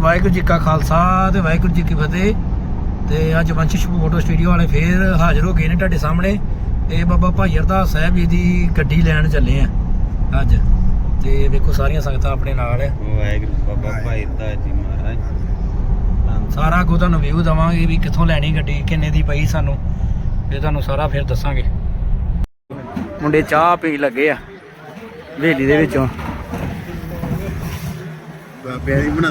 ਵਾਹਿਗੁਰੂ ਜੀ ਕਾ ਖਾਲਸਾ ਤੇ ਵਾਹਿਗੁਰੂ ਜੀ ਕੀ ਫਤਿਹ। ਤੇ ਅੱਜ ਵੰਸ਼ਿਸ਼ ਫੋਟੋ ਸਟੂਡੀਓ ਵਾਲੇ ਫੇਰ ਹਾਜ਼ਰ ਹੋ ਗਏ ਨੇ ਤੁਹਾਡੇ ਸਾਹਮਣੇ। ਇਹ ਬਾਬਾ ਭਾਈ ਅਰਦਾਸ ਸਾਹਿਬ ਜੀ ਦੀ ਗੱਡੀ ਲੈਣ ਚੱਲੇ ਆ ਅੱਜ। ਤੇ ਵੇਖੋ ਸਾਰੀਆਂ ਸੰਗਤਾਂ ਆਪਣੇ ਨਾਲ ਹੈ ਵਾਹਿਗੁਰੂ ਬਾਬਾ ਭਾਈ ਦਾ ਜੀ ਮਹਾਰਾਜ। ਸਾਰਾ ਕੋ ਤੁਹਾਨੂੰ ਵਿਊ ਦਵਾਂਗੇ ਵੀ ਕਿੱਥੋਂ ਲੈਣੀ ਗੱਡੀ ਕਿੰਨੇ ਦੀ ਪਈ ਸਾਨੂੰ। ਇਹ ਤੁਹਾਨੂੰ ਸਾਰਾ ਫਿਰ ਦੱਸਾਂਗੇ। ਮੁੰਡੇ ਚਾਹ ਪੀ ਲੱਗੇ ਆ ਹਵੇਲੀ ਦੇ ਵਿੱਚੋਂ। ਬਾਬੇ ਦੀ ਬਣਾ।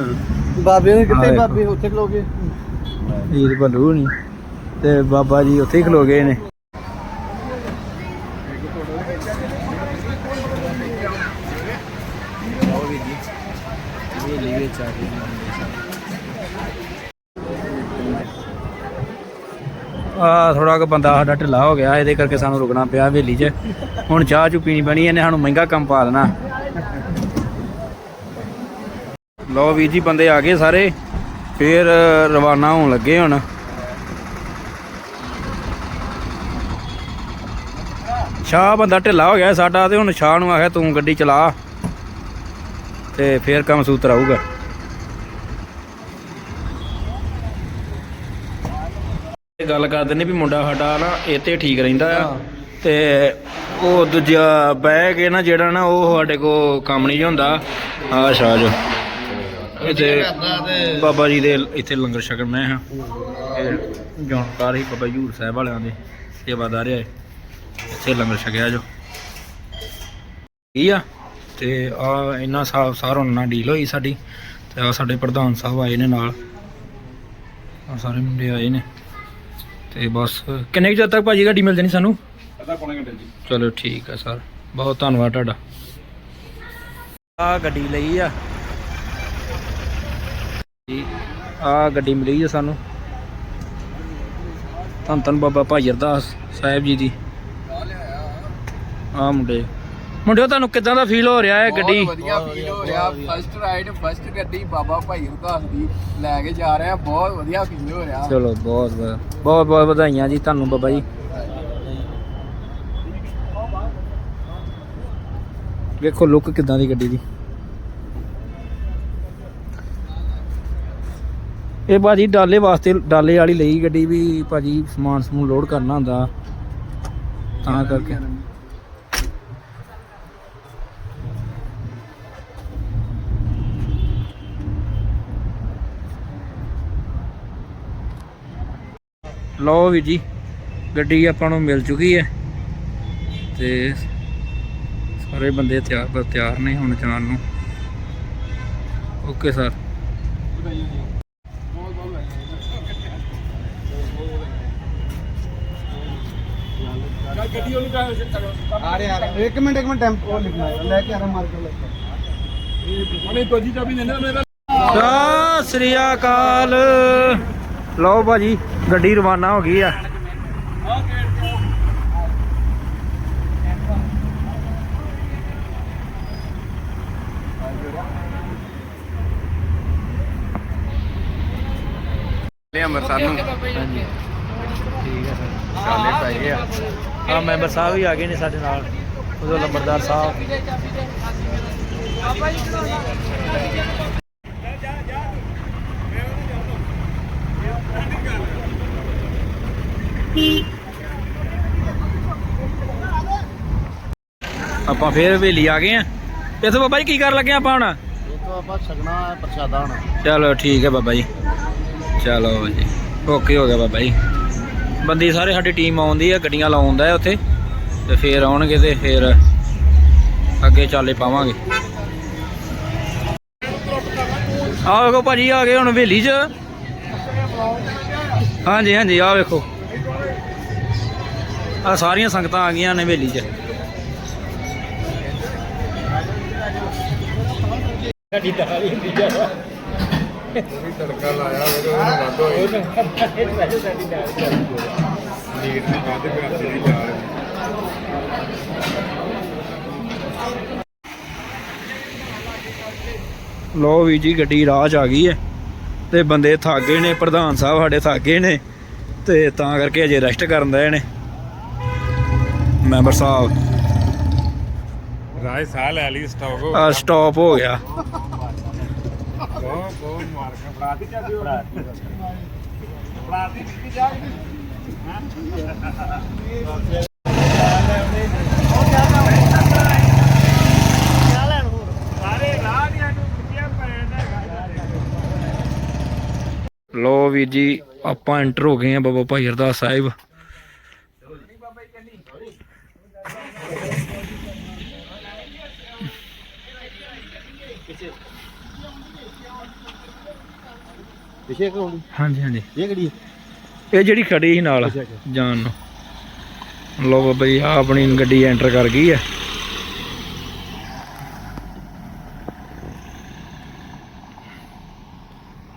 ਬਾਬੇ ਨੇ ਆਹ ਕਿੱਥੇ। ਬਾਬੇ ਉੱਥੇ ਖਲੋਗੇ ਵੀਰ ਬੱਲੂ ਨਹੀਂ ਤੇ ਬਾਬਾ ਜੀ ਉੱਥੇ ਹੀ ਖਲੋ ਗਏ ਨੇ। ਆ ਥੋੜਾ ਕੁ ਬੰਦਾ ਸਾਡਾ ਢਿੱਲਾ ਹੋ ਗਿਆ। ਇਹਦੇ ਕਰਕੇ ਸਾਨੂੰ ਰੁਕਣਾ ਪਿਆ ਹਵੇਲੀ 'ਚ। ਹੁਣ ਚਾਹ ਚੁ ਪੀਣੀ ਪੈਣੀ ਇਹਨੇ ਸਾਨੂੰ ਮਹਿੰਗਾ ਕੰਮ ਪਾ ਦੇਣਾ। ਲੋ ਵੀਰ ਜੀ ਬੰਦੇ ਆ ਗਏ ਸਾਰੇ। ਫੇਰ ਰਵਾਨਾ ਹੋਣ ਲੱਗੇ ਹੁਣ। ਸ਼ਾਹ ਬੰਦਾ ਢਿੱਲਾ ਹੋ ਗਿਆ ਸਾਡਾ ਤੇ ਹੁਣ ਸ਼ਾਹ ਨੂੰ ਆਖਿਆ ਤੂੰ ਗੱਡੀ ਚਲਾ। ਤੇ ਫੇਰ ਕੰਮ ਸੂਤਰ ਆਊਗਾ। ਇਹ ਗੱਲ ਕਰ ਦਿੰਦੇ ਵੀ ਮੁੰਡਾ ਸਾਡਾ ਨਾ ਇਹ ਤੇ ਠੀਕ ਰਹਿੰਦਾ ਆ। ਤੇ ਉਹ ਦੂਜਾ ਬਹਿ ਕੇ ਨਾ ਜਿਹੜਾ ਨਾ ਉਹ ਸਾਡੇ ਕੋ ਕੰਮ ਨਹੀਂ ਹੁੰਦਾ। ਆ ਸ਼ਾਹ ਜੋ। ਇੱਥੇ ਬਾਬਾ ਜੀ ਦੇ ਇੱਥੇ ਲੰਗਰ ਛਕਣ ਮੈਂ ਹਾਂ। ਇਹ ਜਾਣਕਾਰ ਹੀ ਬਾਬਾ ਹਜੂਰ ਸਾਹਿਬ ਵਾਲਿਆਂ ਦੇ ਸੇਵਾਦਾਰ ਇਹ। ਇੱਥੇ ਲੰਗਰ ਛਕਿਆ ਜੋ। ਠੀਕ ਆ ਤੇ ਆ ਇੰਨਾ ਸਾਫ਼ ਸਾਰੋਂ ਨਾਲ ਡੀਲ ਹੋਈ ਸਾਡੀ ਤੇ ਆ ਸਾਡੇ ਪ੍ਰਧਾਨ ਸਾਹਿਬ ਆਏ ਨੇ ਨਾਲ। ਆ ਸਾਰੇ ਮੁੰਡੇ ਆਏ ਨੇ। ਤੇ ਬਸ ਕਿੰਨੇ ਚਿਰ ਤੱਕ ਭਾਜੀ ਗੱਡੀ ਮਿਲ ਜਾਣੀ ਸਾਨੂੰ? ਅੱਧਾ ਪੌਣੇ ਘੰਟੇ ਜੀ। ਚਲੋ ਠੀਕ ਆ ਸਰ ਬਹੁਤ ਧੰਨਵਾਦ ਤੁਹਾਡਾ। ਆ ਗੱਡੀ ਲਈ ਆ। ਜੀ ਆ ਗੱਡੀ ਮਿਲੀ ਆ ਸਾਨੂੰ। ਧੰਨ ਧੰਨ ਬਾਬਾ ਭਾਈ ਅਰਦਾਸ ਸਾਹਿਬ ਜੀ ਦੀ। ਆ ਮੁੰਡੇ। ਮੁੰਡਿਓ ਤੁਹਾਨੂੰ ਕਿਦਾਂ ਦਾ ਫੀਲ ਹੋ ਰਿਹਾ ਹੈ ਗੱਡੀ? ਬਹੁਤ ਵਧੀਆ ਫੀਲ ਹੋ ਰਿਹਾ। ਫਸਟ ਰਾਈਡ ਫਸਟ ਗੱਡੀ ਬਾਬਾ ਭਾਈ ਉਦਾਸ ਦੀ ਲੈ ਕੇ ਜਾ ਰਹੇ। ਬਹੁਤ ਵਧੀਆ ਫੀਲ ਹੋ ਰਿਹਾ। ਚਲੋ ਬਹੁਤ ਬਹੁਤ ਬਹੁਤ ਵਧਾਈਆਂ ਜੀ ਤੁਹਾਨੂੰ ਬਾਬਾ ਜੀ। ਵੇਖੋ ਲੁੱਕ ਕਿਦਾਂ ਦੀ ਗੱਡੀ ਦੀ। ਇਹ ਭਾਜੀ ਡਾਲੇ ਵਾਸਤੇ ਡਾਲੇ ਵਾਲੀ ਲਈ ਗੱਡੀ ਵੀ ਭਾਜੀ ਸਮਾਨ ਸਮੂਨ ਲੋਡ ਕਰਨਾ ਹੁੰਦਾ। ਤਾਂ ਕਰਕੇ। ਲਓ ਵੀ ਜੀ ਗੱਡੀ ਆਪਾਂ ਨੂੰ ਮਿਲ ਚੁੱਕੀ ਹੈ। ਤੇ ਸਾਰੇ ਬੰਦੇ ਤਿਆਰ ਪਰ ਤਿਆਰ ਨੇ ਹੁਣ ਜਾਣ ਨੂੰ। Okay sir. ਆ ਰਿਹਾ ਆ ਰਿਹਾ। ਇੱਕ ਮਿੰਟ ਇੱਕ ਮਿੰਟ ਟੈਂਪੋ ਲਿਖਣਾ ਹੈ ਲੈ ਕੇ ਆ ਰਿਹਾ ਮਾਰਕਰ ਲੈ ਕੇ। ਉਹਨੇ ਤੋਜੀ ਚਾਬੀ ਦੇਣਾ ਮੇਰਾ ਸਤਿ ਸ੍ਰੀ ਅਕਾਲ। ਲਓ ਭਾਜੀ ਗੱਡੀ ਰਵਾਨਾ ਹੋ ਗਈ ਆ। ਲੈ ਅੰਮ੍ਰਿਤਸਰ ਨੂੰ। ਹਾਂਜੀ। ਠੀਕ ਹੈ ਸਰ। ਚਾਲੇ ਪਏ ਆ। ਆ ਮੈਂਬਰ ਸਾਹਿਬ ਵੀ ਆ ਗਏ ਨੇ ਸਾਡੇ ਨਾਲ। ਉਦੋਂ ਲੰਬਰਦਾਰ ਸਾਹਿਬ। ਆਪਾਂ ਫੇਰ ਹਵੇਲੀ ਆ ਗਏ ਆ। ਇੱਥੇ ਬਾਬਾ ਜੀ ਕੀ ਕਰਨ ਲੱਗੇ ਆਪਾਂ ਹੁਣ? ਆਪਾਂ ਛਕਣਾ ਪ੍ਰਸ਼ਾਦਾ ਹੁਣ। ਚਲੋ ਠੀਕ ਹੈ ਬਾਬਾ ਜੀ। ਚਲੋ ਜੀ। ਓਕੇ ਹੋ ਗਿਆ ਬਾਬਾ ਜੀ। ਬੰਦੀ ਸਾਰੇ ਸਾਡੀ ਟੀਮ ਆਉਂਦੀ ਆ, ਗੱਡੀਆਂ ਲਾਉਂਦਾ ਹੈ ਉੱਥੇ। ਤੇ ਫੇਰ ਆਉਣਗੇ ਤੇ ਫੇਰ ਅੱਗੇ ਚਾਲੇ ਪਾਵਾਂਗੇ। ਆਹ ਵੇਖੋ ਭਾਜੀ, ਆ ਗਏ ਹੁਣ ਹਵੇਲੀ 'ਚ। ਹਾਂਜੀ ਹਾਂਜੀ, ਆਹ ਵੇਖੋ। ਆ ਸਾਰੀਆਂ ਸੰਗਤਾਂ ਆ ਗਈਆਂ ਨੇ ਹਵੇਲੀ 'ਚ। ਗੱਡੀ ਤਾਂ ਆ। ਹੁੰਦੀ ਜਾ ਤੜਕਾ ਲਾਇਆ ਉਹਦੇ ਉਹਨੂੰ ਵੱਧ ਹੋਈ। ਲੀਟ ਦੀ ਵੱਧ ਕਰਦੇ ਨੇ ਚਾਰ ਲੋ ਵੀ ਜੀ ਗੱਡੀ ਰਾਹ 'ਚ ਆ ਗਈ ਹੈ ਤੇ ਬੰਦੇ ਥੱਕ ਗਏ ਨੇ ਪ੍ਰਧਾਨ ਸਾਹਿਬ ਸਾਡੇ ਥੱਕ ਗਏ ਨੇ ਤੇ ਤਾਂ ਕਰਕੇ ਅਜੇ ਰੈਸਟ ਕਰਨ ਦੇ ਨੇ। ਮੈਂਬਰ ਸਾਹਿਬ ਰਾਜ ਸਾਹ ਲੈ ਲਈ ਸਟਾਕ ਆ ਸਟਾਪ ਹੋ ਗਿਆ। ਬਹੁਤ ਬਹੁਤ ਮਾਰ ਕੇ ਫੜਾ ਦੀ ਚਾਬੀ ਫੜਾ ਦੀ ਫੜਾ ਲੋ ਵੀਰ ਜੀ, ਆਪਾਂ ਐਂਟਰ ਹੋ ਗਏ ਆ ਬਾਬਾ ਭਾਈ ਅਰਦਾਸ ਸਾਹਿਬ। ਪਿਛੇ ਕੋਲ ਹਾਂਜੀ ਹਾਂਜੀ। ਇਹ ਕਿਹੜੀ ਇਹ ਜਿਹੜੀ ਖੜੀ ਸੀ ਨਾਲ ਅੱਛਾ, ਅੱਛਾ। ਜਾਣ ਨੂੰ। ਲੋ ਬਾਬਾ ਜੀ ਆ ਆਪਣੀ ਗੱਡੀ ਐਂਟਰ ਕਰ ਗਈ ਹੈ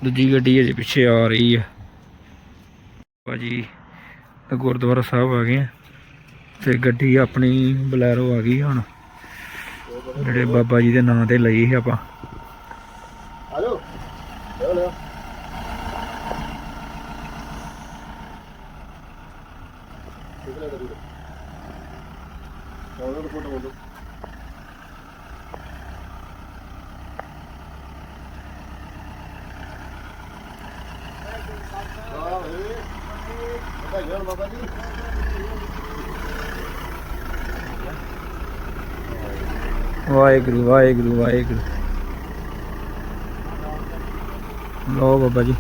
ਦੂਜੀ ਗੱਡੀ ਅਜੇ ਪਿੱਛੇ ਆ ਰਹੀ ਹੈ ਭਾਜੀ ਗੁਰਦੁਆਰਾ ਸਾਹਿਬ ਆ ਗਏ ਆ। ਤੇ ਗੱਡੀ ਆਪਣੀ ਬਲੈਰੋ ਆ ਗਈ ਹੁਣ। ਜਿਹੜੇ ਬਾਬਾ ਜੀ ਦੇ ਨਾਂ ਤੇ ਲਈ ਸੀ ਆਪਾਂ ਆ ਜਾਓ ਲੈ ਲੈ ਕਿਹੜਾ ਗੱਡੀ ਦਾ ਉਹਦਾ ਫੋਟੋ ਬੋਲੋ ਆਹ ਏ ਬਾਬਾ ਜੀ ਬਾਬਾ ਜੀ ਵਾਹਿਗੁਰੂ ਵਾਹਿਗੁਰੂ ਵਾਹਿਗੁਰੂ ਲੋ ਬਾਬਾ ਜੀ